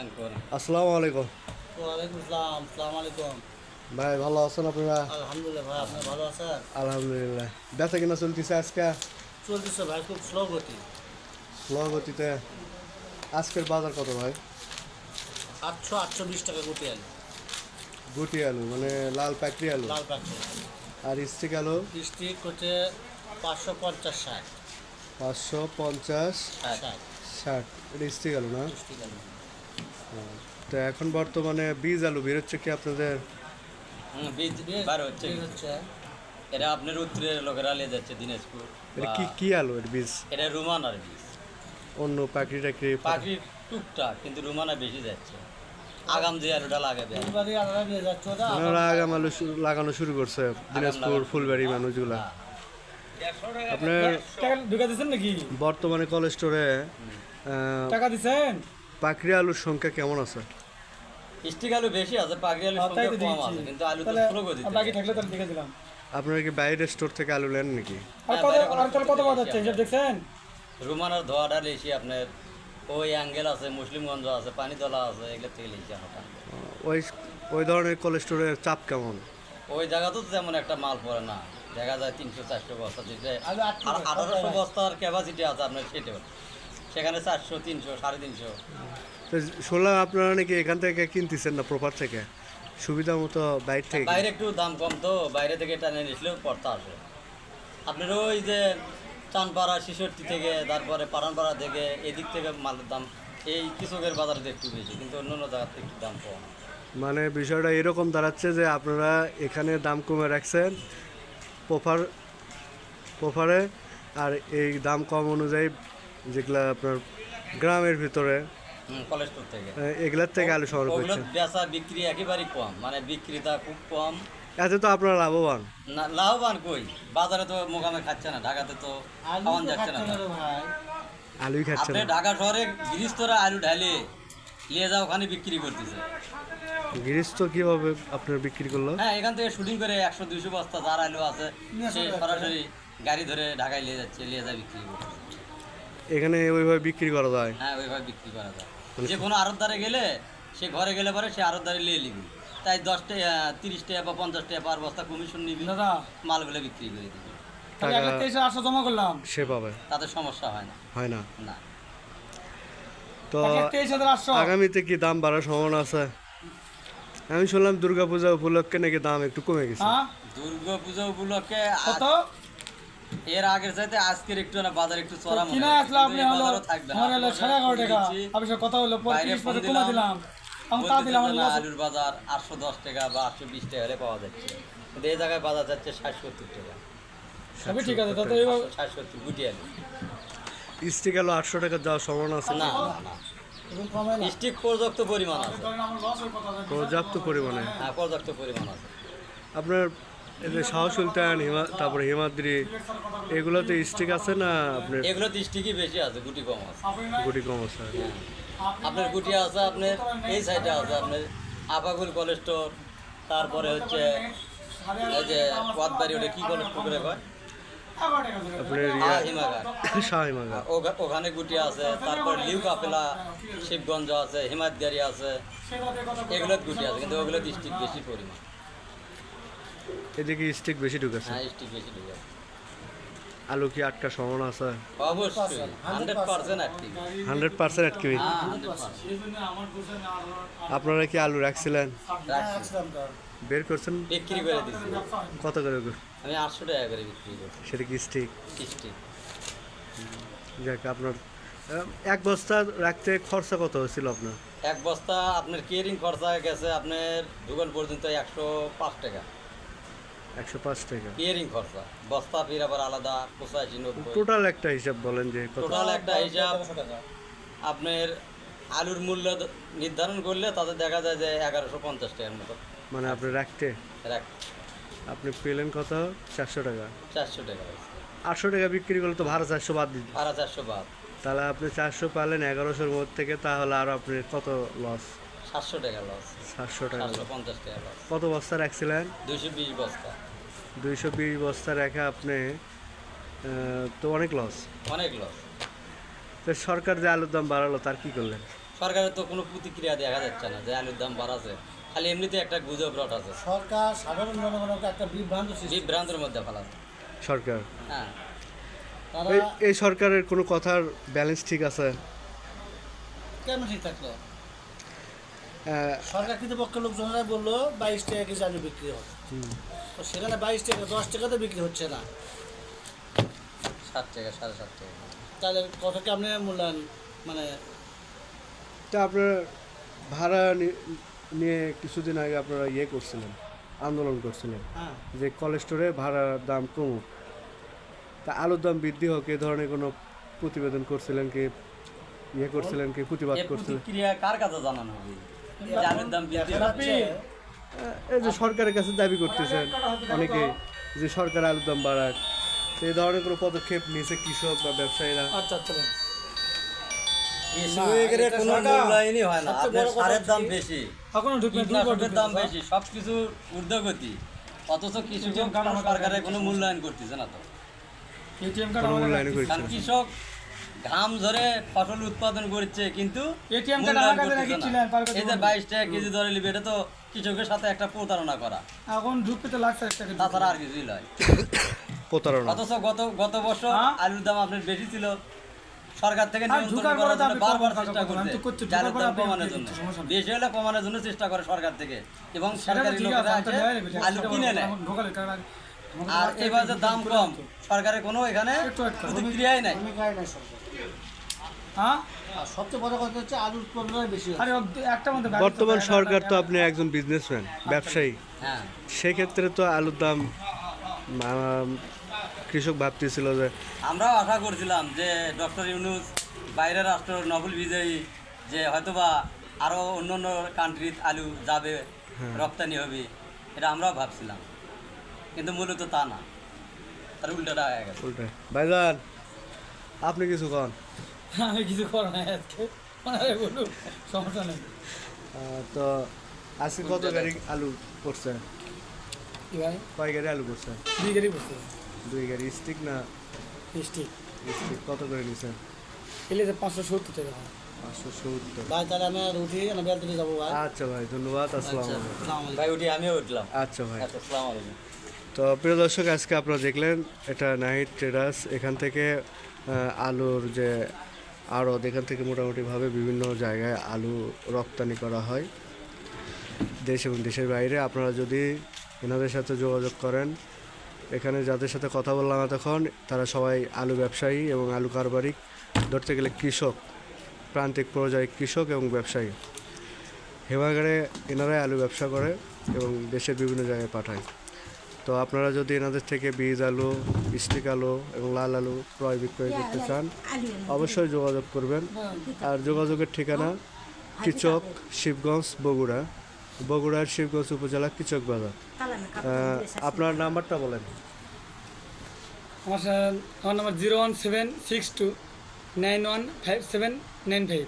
আসসালামু আলাইকুম। ওয়ালাইকুম আসসালাম আসসালামু আলাইকুম। ভাই ভালো আছেন আপনারা? আলহামদুলিল্লাহ ভাই আপনি ভালো আছেন? আলহামদুলিল্লাহ। বেচা কিনা চলতেছে আজকে? চলতেছে ভাই খুব স্লো গতি। স্লো গতিতে। আজকের বাজার কত ভাই? আটশো আটশো বিশ টাকা গতি আলু। গুটি আলু মানে লাল পাকড়ি আলু। লাল পাখি আর স্টিক আলু? স্টিক হচ্ছে পাঁচশো পঞ্চাশ ষাট। পাঁচশো পঞ্চাশ ষাট। ষাট। এটা স্টিক আলু না? স্টিক আলু। তো এখন বর্তমানে বীজ আলু বেরোচ্ছে কি আপনাদের? বীজ বার হচ্ছে। এটা আপনার উত্তরের লোকেরা নিয়ে যাচ্ছে দিনাজপুর। এটা কি কি আলু এর বীজ? এটা রুমানার বীজ। অন্য পাকড়ি টাকড়ি পাখির টুকটাক কিন্তু রুমানা বেশি যাচ্ছে। আগাম যে আলুটা লাগাবে। ওরা আগাম আলু লাগানো শুরু করছে দিনাজপুর। ফুলবাড়ি মানুষগুলা। আপনার টাকা ঢুকা দিচ্ছেন নাকি? বর্তমানে কলেজ স্টোরে টাকা দিচ্ছেন পাকড়ি আলুর সংখ্যা কেমন আছে? স্টিক আলু বেশি আছে পাখি আলু হ্যাঁ, সংখ্যা কম আছে কিন্তু আলু তো স্লো গতিতে আর বাকি থাকলে তাহলে দেখে দিলাম। আপনারা কি বাইরের স্টোর থেকে আলু নেন নাকি? আর হ্যাঁ, কত আর কত বাদ যাচ্ছে হিসাব দেখছেন? রুমানার ধোয়াটা লেছি আপনার ওই অ্যাঙ্গেল আছে মুসলিমগঞ্জ আছে পানিতলা আছে এগুলো থেকে আমরা। ওই ওই ধরনের কলেজ স্টোরের চাপ কেমন? ওই জায়গা তো তেমন একটা মাল পড়ে না। দেখা যায় তিনশো চারশো বস্তা দিতে আর আঠারোশো বস্তার ক্যাপাসিটি আছে আপনার সেটেও সেখানে চারশো তিনশো সাড়ে তিনশো। তো শুনলাম আপনারা নাকি এখান থেকে কিনতেছেন না প্রপার থেকে? সুবিধা মতো বাইরে থেকে? বাইরে একটু দাম কম তো বাইরে থেকে টানে নিসলেও পড়তে আসে। আপনার ওই যে চানপাড়া শিশরটি থেকে তারপরে পারানপাড়া থেকে এদিক থেকে মালের দাম এই কৃষকের বাজারে একটু বেশি কিন্তু অন্য অন্য জায়গাতে একটু দাম কম। মানে বিষয়টা এরকম দাঁড়াচ্ছে যে আপনারা এখানে দাম কমে রাখছেন প্রপার প্রপারে আর এই দাম কম অনুযায়ী যেগুলা আপনার গ্রামের ভিতরে কলেস্টোর থেকে। এগুলার থেকে আলু সংগ্রহ করছেন? বেচা বিক্রি একেবারেই কম মানে বিক্রিটা খুব কম। এতে তো আপনারা লাভবান? না লাভবান কই? বাজারে তো মোকামে খাচ্ছে না ঢাকাতে তো খাওয়ান যাচ্ছে না খাচ্ছে না ভাই। আলুই খাচ্ছেন আপনি ঢাকা শহরে গৃহস্থরা আলু ঢালে নিয়ে যাও ওখানে বিক্রি করতেছে। গৃহস্থ কীভাবে আপনার বিক্রি করল? হ্যাঁ এখান থেকে শুটিং করে একশো দুইশো বস্তা যার আলু আছে সে সরাসরি গাড়ি ধরে ঢাকায় নিয়ে যাচ্ছে নিয়ে যা বিক্রি করতেছে। এখানে ওইভাবে বিক্রি করা যায়? হ্যাঁ ওইভাবে বিক্রি করা যায়। যে কোনো আড়তদারে গেলে সে ঘরে গেলে পরে সে আড়তদারে নিয়ে নিবি। তাই দশ টাকা তিরিশ টাকা বা পঞ্চাশ টাকা পার বস্তা কমিশন নিবি দাদা। মালগুলো বিক্রি করে দিবি। তাহলে এক লাখ তেইশ হাজার আটশো জমা করলাম। সে পাবে। তাতে সমস্যা হয় না। হয় না? না। তো এক লাখ তেইশ হাজার আটশো। আগামীতে কি দাম বাড়ার সম্ভাবনা আছে? আমি শুনলাম দুর্গাপূজা উপলক্ষে নাকি দাম একটু কমে গেছে। হ্যাঁ? দুর্গা পূজা উপলক্ষে কত? এর আগের চাইতে আজকের একটু না বাজার একটু চড়া মনে কিনা আসলে আপনি হলো আমার হলো সাড়ে এগারো টাকা আপনার সাথে কথা হলো পঁয়ত্রিশ পরে কমা দিলাম। আমি তা দিলাম আলুর বাজার আটশো দশ টাকা বা আটশো বিশ টাকা হলে পাওয়া যাচ্ছে। কিন্তু এই জায়গায় বাজার যাচ্ছে ষাট সত্তর টাকা। সবই ঠিক আছে তাতে এইভাবে ষাট সত্তর গুটি আলু। স্টিক আলো আটশো টাকা যাওয়ার সম্ভাবনা আছে না? না না না। স্টিক পর্যাপ্ত পরিমাণ আছে। পর্যাপ্ত পরিমাণে। হ্যাঁ পর্যাপ্ত পরিমাণ আছে। আপনার এই যে শাহ সুলতান হিমা তারপরে হিমাদ্রি এগুলোতে স্টিক আছে না আপনার? এগুলোতে স্টিকই বেশি আছে গুটি কম আছে। গুটি কম আছে। আপনার গুটি আছে আপনার এই সাইডে আছে আপনার আপাগুল কোলেস্টোর তারপরে হচ্ছে এই যে পথবাড়ি ওটা কি শাহ হিমাগা ওগা- ওখানে গুটি আছে তারপর লিউ কাপেলা শিবগঞ্জ আছে হিমাদগাড়ি আছে এগুলো গুটি আছে কিন্তু ওগুলো স্টিক বেশি পরিমাণ। এদিকে স্টিক বেশি ঢুকেছে। হ্যাঁ স্টিক বেশি ঢুকে আছে। আলু কি আটকা সম্ভাবনা আছে? অবশ্যই hundred percent active hundred percent আটকে হ্যাঁ হান্ড্রেড পার্সেন্ট আপনারা কি আলু রাখছিলেন? বের করছেন? বিক্রি করে দিচ্ছি কত করে আমি আটশো টাকা করে বিক্রি করছি সেটা কি স্টিক স্টিক যাক আপনার এক বস্তা রাখতে খরচা কত হয়েছিল আপনার? এক বস্তা আপনার কেয়ারিং খরচা গেছে আপনার দোকান পর্যন্ত একশো পাঁচ টাকা। একশো পাঁচ টাকা। কেয়ারিং খরচা। বস্তা ফির আবার আলাদা পঁচাশি নব্বই। টোটাল একটা হিসাব বলেন যে কত? টোটাল একটা হিসাব আপনার আলুর মূল্য দ- নির্ধারণ করলে তাতে দেখা যায় যে এগারোশো পঞ্চাশ টাকার মতো। মানে আপনি রাখতে? রাখ আপনি পেলেন কত? চারশো টাকা। চারশো টাকা। হয়েছে। আটশো টাকা বিক্রি করলে তো ভাড়া চারশো বাদ দিতে। ভাড়া চারশো বাদ। তাহলে আপনি চারশো পালেন এগারোশোর মধ্যে থেকে তাহলে আর আপনি কত লস সাতশো টাকা লস সাতশো টাকা পঞ্চাশ টাকা লস কত বস্তা রাখছিলেন? দুইশো বিশ বস্তা। দুইশো বিশ বস্তা রেখে আপনি তো অনেক লস অনেক লস তো সরকার যে আলুর দাম বাড়ালো তার কি করলেন? সরকারের তো কোনো প্রতিক্রিয়া দেখা যাচ্ছে না যে আলুর দাম বাড়াছে। খালি এমনিতে একটা গুজব রট আছে। সরকার সাধারণ জনগণকে একটা বিভ্রান্ত বিভ্রান্তের মধ্যে ফেলাছে সরকার? হ্যাঁ। এই সরকারের কোনো কথার ব্যালেন্স ঠিক আছে? কেন ঠিক থাকল? সরকার কর্তৃপক্ষের লোকজনরা বলল বাইশ টাকা কেজি আলু বিক্রি হবে। তো সেখানে বাইশ টাকা দশ টাকাতে বিক্রি হচ্ছে না। সাত টাকা সাড়ে সাত টাকা। তাহলে কতকে আপনি মূল্যায়ন মানে? তা আপনার ভাড়া নিয়ে কিছুদিন আগে আপনারা ইয়ে করছিলেন আন্দোলন করছিলেন হ্যাঁ। যে কলেজ স্টোরে ভাড়ার দাম কমুক। তা আলুর দাম বৃদ্ধি হোক এ ধরনের কোনো প্রতিবেদন করছিলেন কি? ইয়ে করছিলেন কি? প্রতিবাদ করছিলেন? কার কাছে জানানো হবে? এই যে সরকারের কাছে দাবি করতেছেন অনেকে যে সরকার আলুর দাম বাড়াক এই ধরনের কোনো পদক্ষেপ নিয়েছে কৃষক বা ব্যবসায়ীরা? আচ্ছা আচ্ছা কৃষকের হয় সারের দাম বেশি। কীটনাশকের দাম বেশি সব ঊর্ধ্বগতি। অথচ সরকারের কোনো মূল্যায়ন করতেছে তো। না। কৃষক ঘাম ধরে ফসল উৎপাদন করছে কিন্তু ATM কার্ড আমার কাছে রেখেছিলেন, এই যে বলুন। বাইশ টাকা কেজি ধরে নিবে এটা তো কৃষকের সাথে একটা প্রতারণা করা। এখন ঢুকতে তো লাগছে তাছাড়া আর কিছুই নয়। প্রতারণা। অথচ গত গত বছর হ্যাঁ? আলুর দাম আপনার বেশি ছিল। সরকার থেকে নিয়ন্ত্রণ করার জন্য বারবার চেষ্টা করছে। দাম কমানোর জন্য। বেশি হলে কমানোর জন্য চেষ্টা করে সরকার থেকে। এবং সরকারি লোকেরা আলু কিনে নেয়। আর এবার যে দাম কম সরকারের কোনো এখানে। প্রতিক্রিয়াই নাই। হ্যাঁ? আর সবচেয়ে বড় কথা হচ্ছে আলুর উৎপাদনটাই বেশি হচ্ছে। আরে অব- একটা মধ্যে ব্যাগ বর্তমান সরকার তো আপনি একজন বিজনেসম্যান ব্যবসায়ী। হ্যাঁ। সেক্ষেত্রে তো আলুর দাম কৃষক ভাবতেছিল যে আমরাও আশা করছিলাম যে ডক্টর ইউনুস বাইরের রাষ্ট্র নোবেল বিজয়ী যে হয়তোবা আরও অন্য অন্য কান্ট্রিত আলু যাবে রপ্তানি হবে এটা আমরাও ভাবছিলাম। কিন্তু মূলত তা না। তার উল্টাটা হয়ে গেছে। উল্টে ভাইজান আপনি কিছু কন? আমি কিছু করো না আজকে। আরে বলুন সমস্যা নেই। তো আজকে কত গাড়ি আলু করছে কি ভাই? কয় গাড়ি আলু করছে দুই গাড়ি বসতে দুই গাড়ি। স্টিক না স্টিক। স্টিক? কত করে নিছেন? এলে যে পাঁচশো সত্তর টাকা। পাঁচশো সত্তর। ভাই তাহলে আমি আর উঠি আমি বেলতলি যাব ভাই। আচ্ছা ভাই ধন্যবাদ আসসালাম আচ্ছা। আসসালামু আলাইকুম। ভাই উঠি আমিও উঠলাম। আচ্ছা ভাই। আচ্ছা আসসালামু আলাইকুম। তো প্রিয় দর্শক, আজকে আপনারা দেখলেন এটা নাইট ট্রেডার্স। এখান থেকে আলুর যে আড়ত, এখান থেকে মোটামুটিভাবে বিভিন্ন জায়গায় আলু রপ্তানি করা হয়। দেশ এবং দেশের বাইরে। আপনারা যদি এনাদের সাথে যোগাযোগ করেন, এখানে যাদের সাথে কথা বললাম এতক্ষণ, তারা সবাই আলু ব্যবসায়ী এবং আলু কারবারিক, ধরতে গেলে কৃষক, প্রান্তিক পর্যায়ে কৃষক এবং ব্যবসায়ী। হেমাগারে এনারাই আলু ব্যবসা করে এবং দেশের বিভিন্ন জায়গায় পাঠায়। তো আপনারা যদি এনাদের থেকে বীজ আলু স্টিক আলু এবং লাল আলু ক্রয় বিক্রয় করতে চান অবশ্যই যোগাযোগ করবেন। আর যোগাযোগের ঠিকানা কিচক শিবগঞ্জ বগুড়া। বগুড়ার শিবগঞ্জ উপজেলা কিচক বাজার। আপনার নাম্বারটা বলেন। আমার আমার number zero one seven six two nine one five seven nine five.